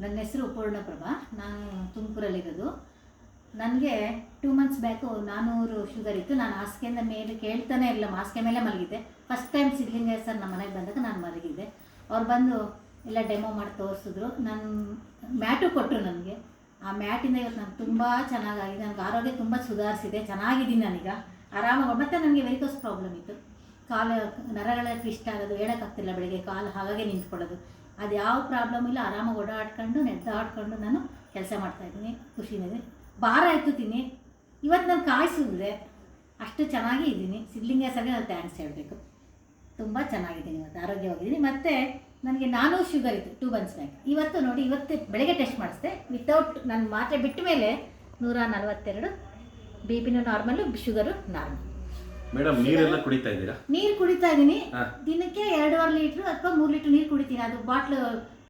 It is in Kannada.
ನನ್ನ ಹೆಸರು ಪೂರ್ಣಪ್ರಭಾ. ನಾನು ತುಮಕೂರಲ್ಲಿರೋದು. ನನಗೆ ಟೂ ಮಂತ್ಸ್ ಬ್ಯಾಕು ನಾನ್ನೂರು ಶುಗರ್ ಇತ್ತು. ನಾನು ಹಾಸಿಗೆಯಿಂದ ಮೇಲೆ ಕೇಳ್ತಾನೆ ಇಲ್ಲ ಹಾಸಿಗೆ ಮೇಲೆ ಮಲಗಿದ್ದೆ. ಫಸ್ಟ್ ಟೈಮ್ ಸಿದ್ಲಿಂಗ ಸರ್ ನಮ್ಮ ಮನೆಗೆ ಬಂದಾಗ ನಾನು ಮಲಗಿದ್ದೆ. ಅವ್ರು ಬಂದು ಎಲ್ಲ ಡೆಮೋ ಮಾಡಿ ತೋರಿಸಿದ್ರು. ನಾನು ಮ್ಯಾಟು ಕೊಟ್ಟರು ನನಗೆ. ಆ ಮ್ಯಾಟಿಂದ ಇವತ್ತು ನಾನು ತುಂಬ ಚೆನ್ನಾಗಾಗಿದೆ. ನನಗೆ ಆರೋಗ್ಯ ತುಂಬ ಸುಧಾರಿಸಿದೆ. ಚೆನ್ನಾಗಿದ್ದೀನಿ ನಾನೀಗ. ಆರಾಮಾಗಿ ಮತ್ತೆ ನನಗೆ ವೆರಿಕೋಸ್ ಪ್ರಾಬ್ಲಮ್ ಇತ್ತು. ಕಾಲು ನರಗಳ ಟ್ವಿಸ್ಟ್ ಆಗೋದು, ಹೇಳೋಕ್ಕಾಗ್ತಿಲ್ಲ ಬೆಳಿಗ್ಗೆ ಕಾಲು ಹಾಗಾಗಿ ನಿಂತ್ಕೊಳ್ಳೋದು. ಅದು ಯಾವ ಪ್ರಾಬ್ಲಮ್ ಇಲ್ಲ, ಆರಾಮಾಗಿ ಓಡಾಡ್ಕೊಂಡು, ನೆದ್ದಾಡ್ಕೊಂಡು ನಾನು ಕೆಲಸ ಮಾಡ್ತಾಯಿದ್ದೀನಿ ಖುಷಿನೇ ಭಾರ ಎತ್ತುತ್ತೀನಿ. ಇವತ್ತು ನಾನು ಕಾಯಿಸಿದ್ರೆ ಅಷ್ಟು ಚೆನ್ನಾಗಿ ಇದ್ದೀನಿ. ಸಿಡ್ಲಿಂಗ್ ಸರ್ಗೆ ನಾನು ಥ್ಯಾಂಕ್ಸ್ ಹೇಳಬೇಕು. ತುಂಬ ಚೆನ್ನಾಗಿದ್ದೀನಿ ಇವತ್ತು, ಆರೋಗ್ಯವಾಗಿದ್ದೀನಿ. ಮತ್ತು ನನಗೆ ನಾನು ಶುಗರ್ ಇತ್ತು ಟೂ ಬನ್ಸ್ ಬ್ಯಾಕ್ ಇವತ್ತು ನೋಡಿ, ಇವತ್ತು ಬೆಳಗ್ಗೆ ಟೆಸ್ಟ್ ಮಾಡಿಸಿದೆ. ವಿತೌಟ್ ನನ್ನ ಮಾತ್ರೆ ಬಿಟ್ಟ ಮೇಲೆ ನೂರ ನಲವತ್ತೆರಡು ಬಿ ಪಿನೂ ನಾರ್ಮಲ್ಲು ಶುಗರು ನಾರ್ಮಲ್ ಮೇಡಮ್ ನೀರೆಲ್ಲ ಕುಡಿತಾ ಇದ್ದೀರಾ? ನೀರು ಕುಡಿತಾ ಇದ್ದೀನಿ. ಹಾ. ದಿನಕ್ಕೆ ಎರಡೂವರೆ ಲೀಟ್ರ್ ಅಥವಾ ಮೂರು ಲೀಟ್ರ್ ನೀರು ಕುಡಿತೀನಿ. ಅದು ಬಾಟ್ಲು